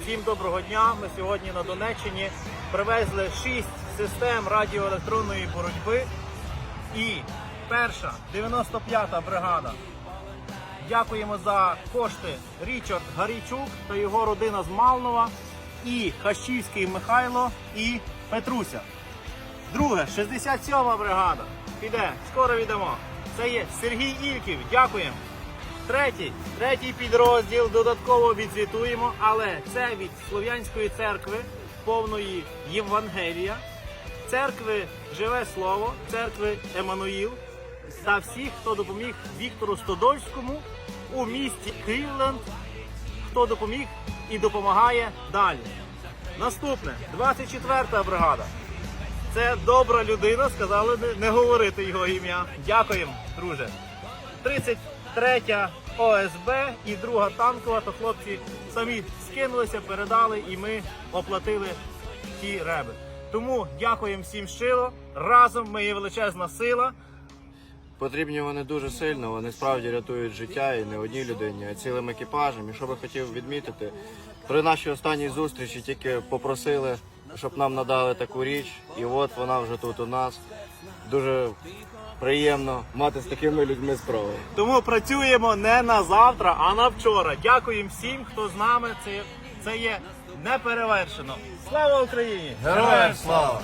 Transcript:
Всім доброго дня. Ми сьогодні на Донеччині привезли 6 систем радіоелектронної боротьби. І перша 95-та бригада. Дякуємо за кошти Річард Гарійчук та його родина з Малнова, і Хащівський Михайло і Петруся. Друге, 67-ма бригада. Піде, скоро віддамо. Це є Сергій Ільків. Дякуємо. Третій, третій підрозділ додатково відзвітуємо, але це від Слов'янської церкви повної Євангелія, церкви Живе Слово, церкви Еммануїл та всіх, хто допоміг Віктору Стодольському у місті Кливленд, хто допоміг і допомагає далі. Наступне 24-та бригада. Це добра людина, сказали не, говорити його ім'я. Дякуємо, друже. 33 ОСБ і друга танкова, то хлопці самі скинулися, передали і ми оплатили ті реби. Тому дякуємо всім щиро. Разом ми є величезна сила. Потрібні вони дуже сильно, вони справді рятують життя і не одній людині, а цілим екіпажем. І що би хотів відмітити, при нашій останній зустрічі тільки попросили, щоб нам надали таку річ, і от вона вже тут у нас. Дуже приємно мати з такими людьми справу. Тому працюємо не на завтра, а на вчора. Дякуємо всім, хто з нами. Це, це є неперевершено. Слава Україні! Героям слава!